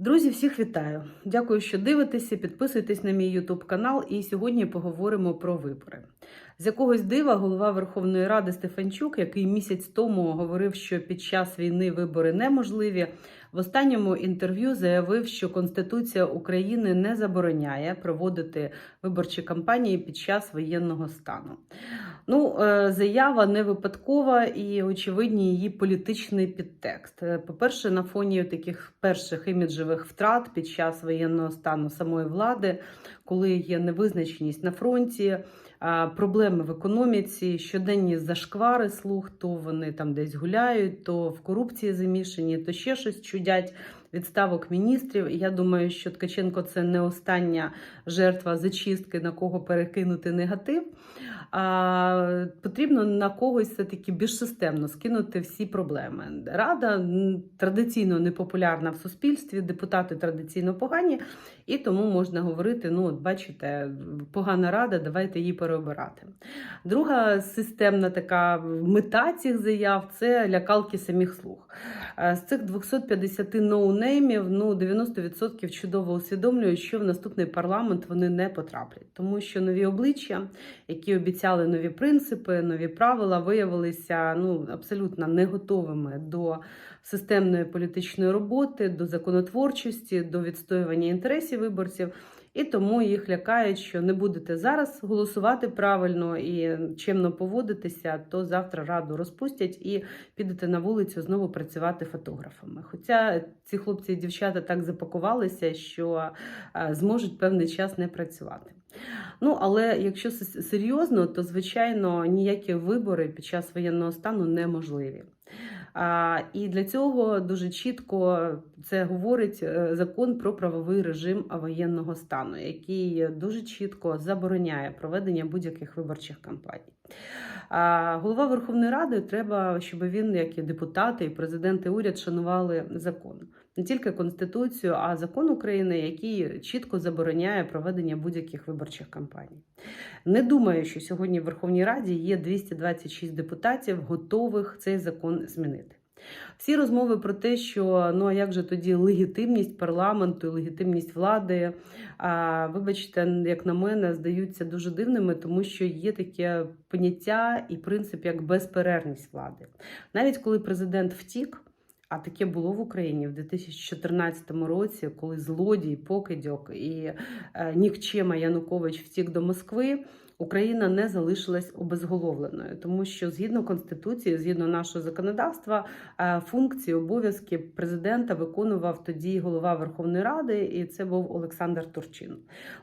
Друзі, всіх вітаю! Дякую, що дивитеся, підписуйтесь на мій YouTube канал. І сьогодні поговоримо про вибори. З якогось дива голова Верховної Ради Стефанчук, який місяць тому говорив, що під час війни вибори неможливі, в останньому інтерв'ю заявив, що Конституція України не забороняє проводити виборчі кампанії під час воєнного стану. Ну, е, заява не випадкова і очевидні її політичний підтекст. Е, По-перше, на фоні таких перших іміджевих втрат під час воєнного стану самої влади, коли є невизначеність на фронті. Проблеми в економіці, щоденні зашквари слух, то вони там десь гуляють, то в корупції замішані, то ще щось чудять відставок міністрів. І я думаю, що Ткаченко це не остання жертва зачистки, на кого перекинути негатив. А потрібно на когось все-таки більш системно скинути всі проблеми. Рада традиційно непопулярна в суспільстві, депутати традиційно погані, і тому можна говорити: ну, от бачите, погана рада, давайте її переобирати. Друга системна така мета цих заяв це лякалки самих слуг. Е, З цих 250 ноунеймів, ну 90% чудово усвідомлюють, що в наступний парламент вони не потраплять, тому що нові обличчя, які обіцяли нові принципи, нові правила, виявилися ну абсолютно не готовими до системної політичної роботи, до законотворчості, до відстоювання інтересів виборців. І тому їх лякають, що не будете зараз голосувати правильно і чемно поводитися, то завтра раду розпустять і підете на вулицю знову працювати фотографами. Хоча ці хлопці і дівчата так запакувалися, що е, зможуть певний час не працювати. Ну, але якщо серйозно, то звичайно ніякі вибори під час воєнного стану неможливі. І для цього дуже чітко це говорить е, закон про правовий режим воєнного стану, який дуже чітко забороняє проведення будь-яких виборчих кампаній. Голова Верховної Ради треба, щоб він, як і депутати, і президент, і уряд шанували закон. Не тільки Конституцію, а закон України, який чітко забороняє проведення будь-яких виборчих кампаній. Не думаю, що сьогодні в Верховній Раді є 226 депутатів, готових цей закон змінити. Всі розмови про те, що ну а як же тоді легітимність парламенту, легітимність влади, а, вибачте, як на мене, здаються дуже дивними, тому що є таке поняття і принцип як безперервність влади. Навіть коли президент втік. А таке було в Україні в 2014 році, коли злодій, покидьок і е, нікчема Янукович втік до Москви. Україна не залишилась обезголовленою, тому що згідно конституції, згідно нашого законодавства, е, функції, обов'язки президента виконував тоді голова Верховної Ради, і це був Олександр Турчин.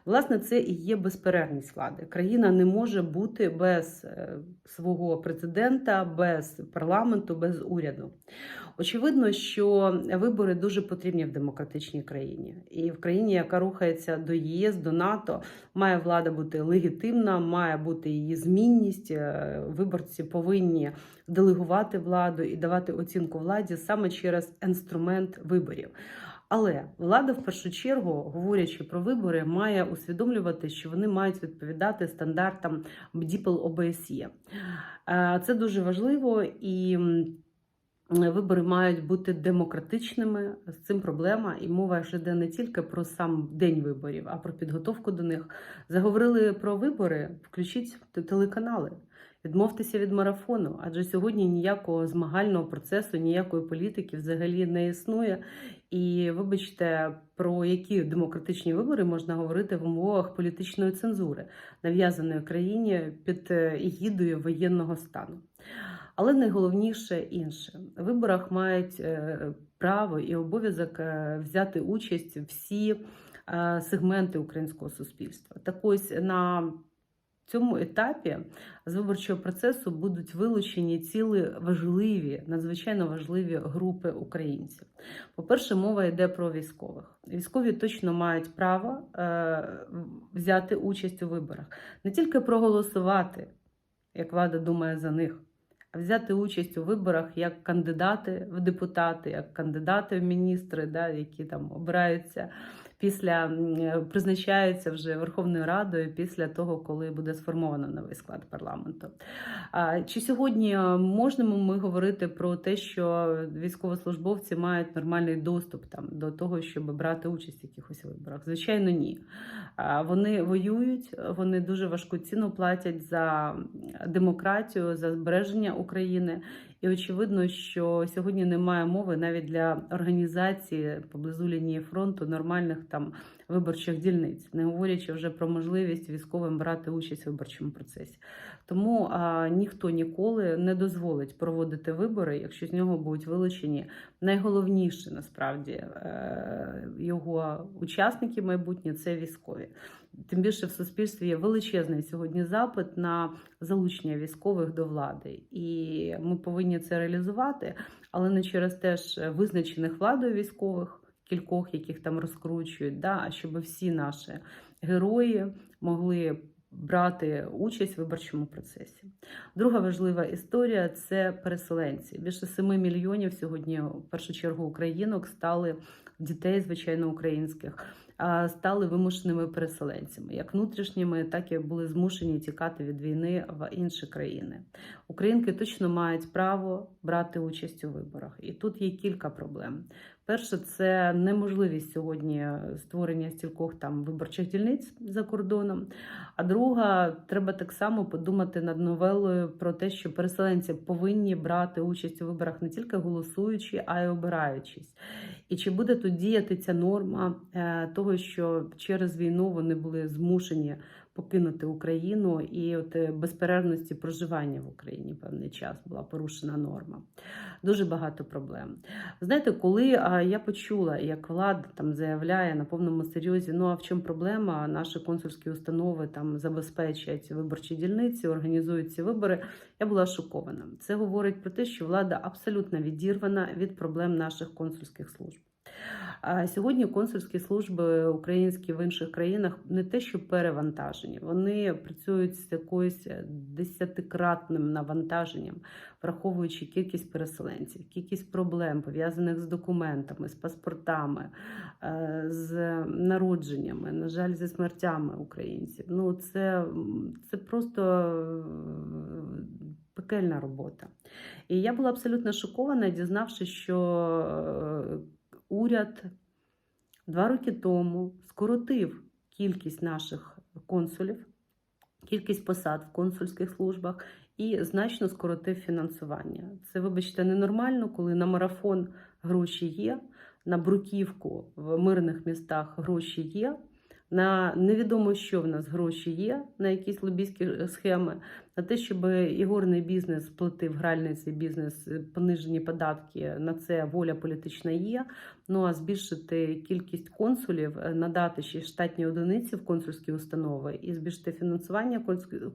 Власне, це і є безперервність влади. Країна не може бути без е, свого президента, без парламенту, без уряду. Очевидно, що вибори дуже потрібні в демократичній країні, і в країні, яка рухається до ЄС, до НАТО, має влада бути легітимна, має бути її змінність. Е, Виборці повинні делегувати владу і давати оцінку владі саме через інструмент виборів. Але влада, в першу чергу, говорячи про вибори, має усвідомлювати, що вони мають відповідати стандартам БДІПЛ ОБСЄ. Е, Це дуже важливо і. Вибори мають бути демократичними. З цим проблема, і мова ж йде не тільки про сам день виборів, а про підготовку до них. Заговорили про вибори. Включіть телеканали, відмовтеся від марафону, адже сьогодні ніякого змагального процесу, ніякої політики взагалі не існує. І вибачте, про які демократичні вибори можна говорити в умовах політичної цензури, нав'язаної країні під е, егідою воєнного стану. Але найголовніше інше в виборах мають е, право і обов'язок е, взяти участь всі сегменти українського суспільства. Так ось на цьому етапі з виборчого процесу будуть вилучені ціли важливі, надзвичайно важливі групи українців. По-перше, мова йде про військових. Військові точно мають право е, взяти участь у виборах, не тільки проголосувати, як влада думає за них а взяти участь у виборах як кандидати в депутати, як кандидати в міністри, да, які там обираються після м, призначаються вже Верховною Радою після того, коли буде сформовано новий склад парламенту. Чи сьогодні е, можемо ми говорити про те, що військовослужбовці мають нормальний доступ там до того, щоб брати участь в якихось виборах? Звичайно, ні. Вони воюють, вони дуже важку ціну платять за демократію, за збереження України. І очевидно, що сьогодні немає мови навіть для організації поблизу лінії фронту нормальних там виборчих дільниць, не говорячи вже про можливість військовим брати участь у виборчому процесі. Тому а, ніхто ніколи не дозволить проводити вибори, якщо з нього будуть вилучені найголовніші насправді е, його учасники майбутні це військові. Тим більше в суспільстві є величезний сьогодні запит на залучення військових до влади, і ми повинні це реалізувати, але не через теж визначених владою військових, кількох, яких там розкручують, да, щоб всі наші герої могли брати участь в виборчому процесі. Друга важлива історія це переселенці. Більше 7 мільйонів сьогодні, в першу чергу, українок стали дітей, звичайно, українських. Стали вимушеними переселенцями, як внутрішніми, так і були змушені тікати від війни в інші країни. Українки точно мають право брати участь у виборах, і тут є кілька проблем. Перше, це неможливість сьогодні створення стількох там виборчих дільниць за кордоном. А друга, треба так само подумати над новелою про те, що переселенці повинні брати участь у виборах не тільки голосуючи, а й обираючись. І чи буде тут діяти ця норма е, того, що через війну вони були змушені покинути Україну і от е, безперервності проживання в Україні певний час була порушена норма. Дуже багато проблем. Знаєте, коли я почула, як влада там заявляє на повному серйозі, ну а в чому проблема? Наші консульські установи там забезпечать виборчі дільниці, організують ці вибори. Я була шокована. Це говорить про те, що влада абсолютно відірвана від проблем наших консульських служб. Сьогодні консульські служби українські в інших країнах не те, що перевантажені, вони працюють з якоюсь десятикратним навантаженням, враховуючи кількість переселенців, кількість проблем пов'язаних з документами, з паспортами, е, з народженнями, на жаль, зі смертями українців. Ну це, це просто е, пекельна робота. І я була абсолютно шокована, дізнавшись, що е, уряд два роки тому скоротив кількість наших консулів, кількість посад в консульських службах і значно скоротив фінансування. Це, вибачте, ненормально, коли на марафон гроші є, на бруківку в мирних містах гроші є. На невідомо, що в нас гроші є, на якісь лобійські схеми, на те, щоб ігорний бізнес платив гральний цей бізнес, е, понижені податки. На це воля політична є. Ну а збільшити кількість консулів, е, надати ще штатні одиниці в консульські установи і збільшити фінансування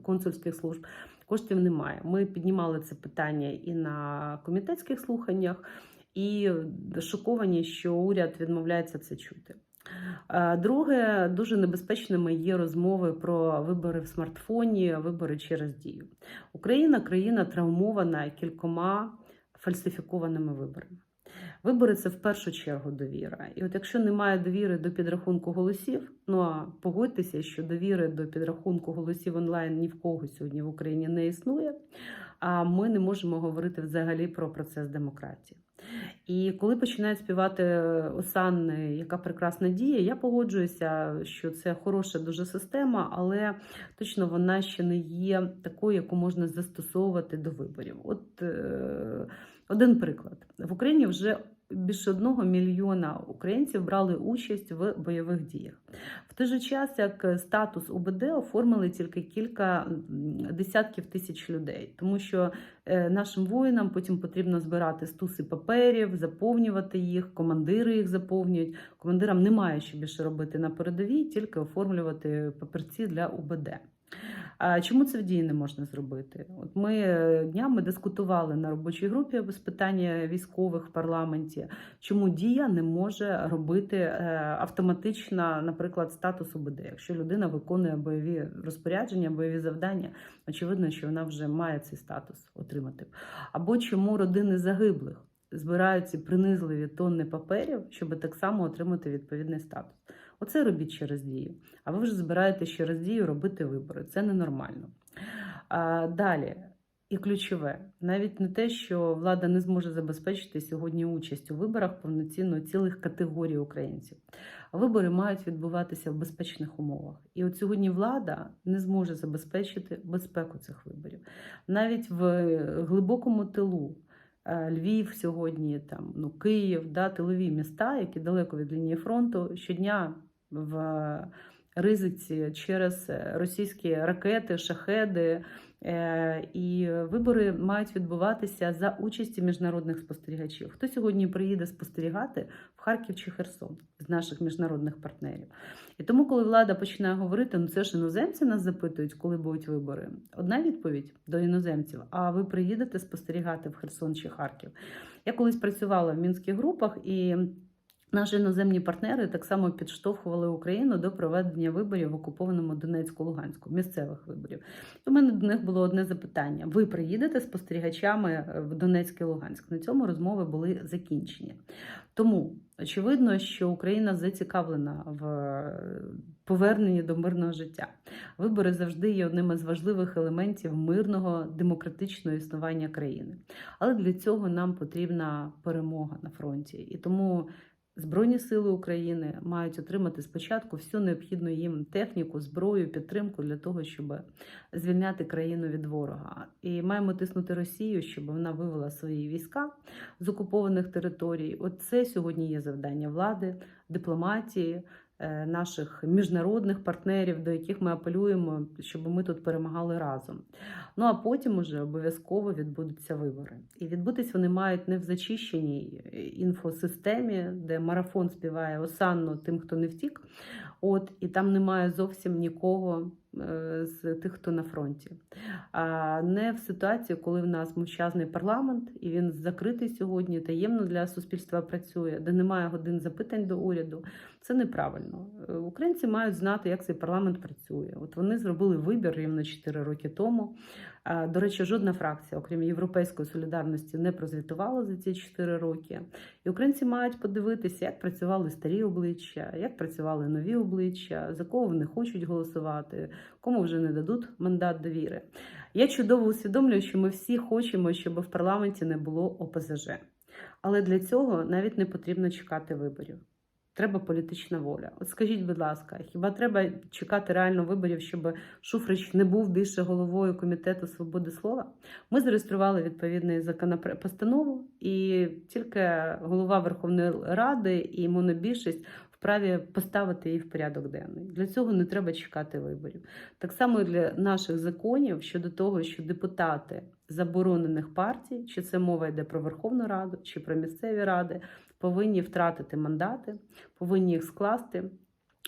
консульських служб. Коштів немає. Ми піднімали це питання і на комітетських слуханнях, і шоковані, що уряд відмовляється це чути. Е, Друге, дуже небезпечними є розмови про вибори в смартфоні, вибори через дію. Україна країна травмована кількома фальсифікованими виборами. Вибори це в першу чергу довіра. І от якщо немає довіри до підрахунку голосів, ну а погодьтеся, що довіри до підрахунку голосів онлайн ні в кого сьогодні в Україні не існує. А ми не можемо говорити взагалі про процес демократії. І коли починають співати Осанни, яка прекрасна дія, я погоджуюся, що це хороша дуже система, але точно вона ще не є такою, яку можна застосовувати до виборів. От е, один приклад: в Україні вже більше одного мільйона українців брали участь в бойових діях. В той же час, як статус УБД оформили тільки кілька десятків тисяч людей, тому що е, нашим воїнам потім потрібно збирати стуси паперів, заповнювати їх, командири їх заповнюють. Командирам немає що більше робити на передовій, тільки оформлювати папірці для УБД. Чому це в дії не можна зробити? От ми е, днями дискутували на робочій групі з питання військових в парламенті, чому дія не може робити е, автоматично, наприклад, статус УБД. Якщо людина виконує бойові розпорядження, бойові завдання, очевидно, що вона вже має цей статус отримати. Або чому родини загиблих? збирають ці принизливі тонни паперів, щоб так само отримати відповідний статус. Оце робіть через дію. А ви вже збираєте через дію робити вибори. Це ненормально. А, далі. І ключове, навіть не те, що влада не зможе забезпечити сьогодні участь у виборах повноцінно цілих категорій українців. Вибори мають відбуватися в безпечних умовах. І от сьогодні влада не зможе забезпечити безпеку цих виборів. Навіть в глибокому тилу е, Львів сьогодні, там ну Київ, да, тилові міста, які далеко від лінії фронту, щодня в ризиці через російські ракети, шахеди. Е, І вибори мають відбуватися за участі міжнародних спостерігачів. Хто сьогодні приїде спостерігати в Харків чи Херсон з наших міжнародних партнерів? І тому, коли влада починає говорити, ну це ж іноземці нас запитують, коли будуть вибори. Одна відповідь до іноземців: а ви приїдете спостерігати в Херсон чи Харків? Я колись працювала в мінських групах і. Наші іноземні партнери так само підштовхували Україну до проведення виборів в окупованому Донецьку Луганську, місцевих виборів. У мене до них було одне запитання: ви приїдете спостерігачами в Донецьк і Луганськ? На цьому розмови були закінчені. Тому очевидно, що Україна зацікавлена в поверненні до мирного життя. Вибори завжди є одним із важливих елементів мирного демократичного існування країни. Але для цього нам потрібна перемога на фронті. І тому. Збройні сили України мають отримати спочатку всю необхідну їм техніку, зброю, підтримку для того, щоб звільняти країну від ворога. І маємо тиснути Росію, щоб вона вивела свої війська з окупованих територій. Оце сьогодні є завдання влади, дипломатії. Е, Наших міжнародних партнерів, до яких ми апелюємо, щоб ми тут перемагали разом. Ну а потім уже обов'язково відбудуться вибори. І відбутись вони мають не в зачищеній е, інфосистемі, де марафон співає осанно тим, хто не втік. От і там немає зовсім нікого з тих, хто на фронті. А не в ситуації, коли в нас мовчазний парламент, і він закритий сьогодні, таємно для суспільства працює, де немає годин запитань до уряду. Це неправильно. Е, Українці мають знати, як цей парламент працює. От вони зробили вибір рівно 4 роки тому. До речі, жодна фракція, окрім Європейської солідарності, не прозвітувала за ці 4 роки. І українці мають подивитися, як працювали старі обличчя, як працювали нові обличчя, за кого вони хочуть голосувати, кому вже не дадуть мандат довіри. Я чудово усвідомлюю, що ми всі хочемо, щоб в парламенті не було ОПЗЖ. Але для цього навіть не потрібно чекати виборів. Треба політична воля. От скажіть, будь ласка, хіба треба чекати реально виборів, щоб Шуфрич не був більше головою комітету свободи слова? Ми зареєстрували відповідний законопроект постанову, і тільки голова Верховної Ради і монобільшість вправі поставити її в порядок денний. Для цього не треба чекати виборів. Так само і для наших законів щодо того, що депутати заборонених партій, чи це мова йде про Верховну Раду, чи про місцеві ради, повинні втратити мандати, повинні їх скласти.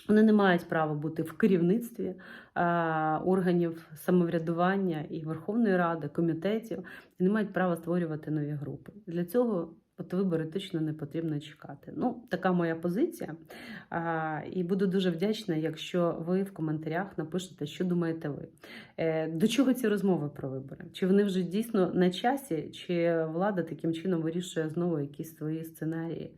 Вони не мають права бути в керівництві а, органів самоврядування і Верховної Ради, комітетів, і не мають права створювати нові групи. Для цього от вибори точно не потрібно чекати. Ну, така моя позиція. А, і буду дуже вдячна, якщо ви в коментарях напишете, що думаєте ви. Е, до чого ці розмови про вибори? Чи вони вже дійсно на часі, чи влада таким чином вирішує знову якісь свої сценарії?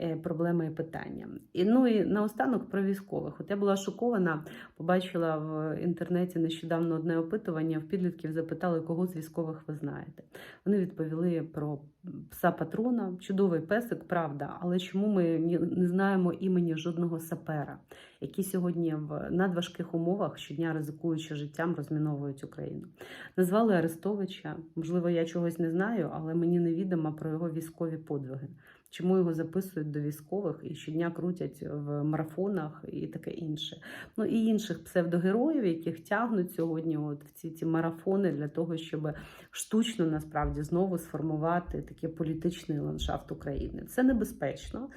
Е, Проблеми і питання. І ну і наостанок про військових. От я була шокована, побачила в інтернеті нещодавно одне опитування. В підлітків запитали, кого з військових ви знаєте. Вони відповіли про пса патрона, чудовий песик, правда. Але чому ми не знаємо імені жодного сапера, які сьогодні в надважких умовах щодня ризикуючи життям, розміновують Україну? Назвали Арестовича. Можливо, я чогось не знаю, але мені невідомо про його військові подвиги. Чому його записують до військових і щодня крутять в марафонах і таке інше. Ну і інших псевдогероїв, яких тягнуть сьогодні от в ці, ці марафони для того, щоб штучно насправді знову сформувати такий політичний ландшафт України. Це небезпечно.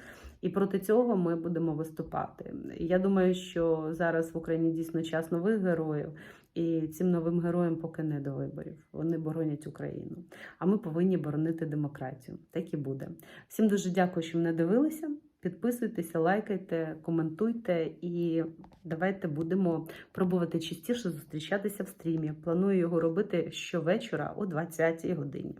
І проти цього ми будемо виступати. Я думаю, що зараз в Україні дійсно час нових героїв, і цим новим героям поки не до виборів. Вони боронять Україну. А ми повинні боронити демократію. Так і буде. Всім дуже дякую, що мене дивилися. Підписуйтеся, лайкайте, коментуйте і давайте будемо пробувати частіше зустрічатися в стрімі. Планую його робити щовечора о 20-й годині.